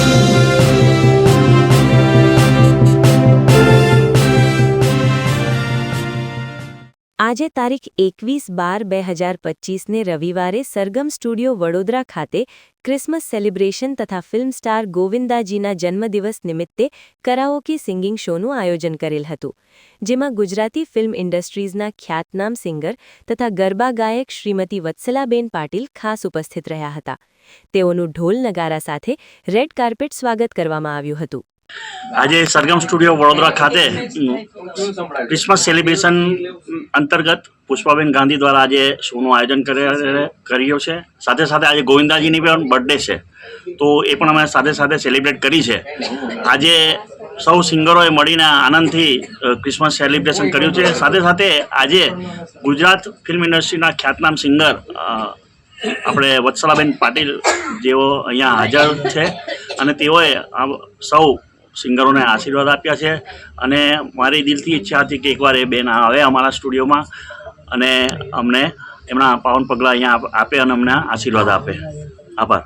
Thank you. આજે તારીખ એકવીસ બાર બે હજાર પચીસને રવિવારે સરગમ સ્ટુડિયો વડોદરા ખાતે ક્રિસમસ સેલિબ્રેશન તથા ફિલ્મ સ્ટાર ગોવિંદાજીના જન્મદિવસ નિમિત્તે કરાઓકી સિંગિંગ શોનું આયોજન કરેલ હતું, જેમાં ગુજરાતી ફિલ્મ ઇન્ડસ્ટ્રીઝના ખ્યાતનામ સિંગર તથા ગરબા ગાયક શ્રીમતી વત્સલાબેન પાટીલ ખાસ ઉપસ્થિત રહ્યા હતા. તેઓનું ઢોલ નગારા સાથે રેડ કાર્પેટ સ્વાગત કરવામાં આવ્યું હતું. આજે સરગમ સ્ટુડિયો વડોદરા ખાતે ક્રિસમસ સેલિબ્રેશન અંતર્ગત પુષ્પાબેન ગાંધી દ્વારા આજે શોનું આયોજન કરે- કર્યું છે. સાથે સાથે આજે ગોવિંદાજીની પણ બર્થડે છે. તો એ પણ અમે સાથે સાથે સેલિબ્રેટ કરી છે. આજે સૌ સિંગરોએ મળીને આનંદથી ક્રિસમસ સેલિબ્રેશન કર્યું છે. સાથે સાથે આજે ગુજરાત ફિલ્મ ઇન્ડસ્ટ્રીના ખ્યાતનામ સિંગર આપણે વત્સલાબેન પાટીલ જેઓ અહીંયા હાજર છે. અને તેઓએ આ સૌ સિંગરોને આશીર્વાદ આપ્યા છે. અને મારી દિલથી ઈચ્છા હતી કે એકવાર એ બેન આવે અમારા સ્ટુડિયોમાં અને અમને એમના પાવન પગલાં અહીંયા આપે અને અમને આશીર્વાદ આપે. આભાર.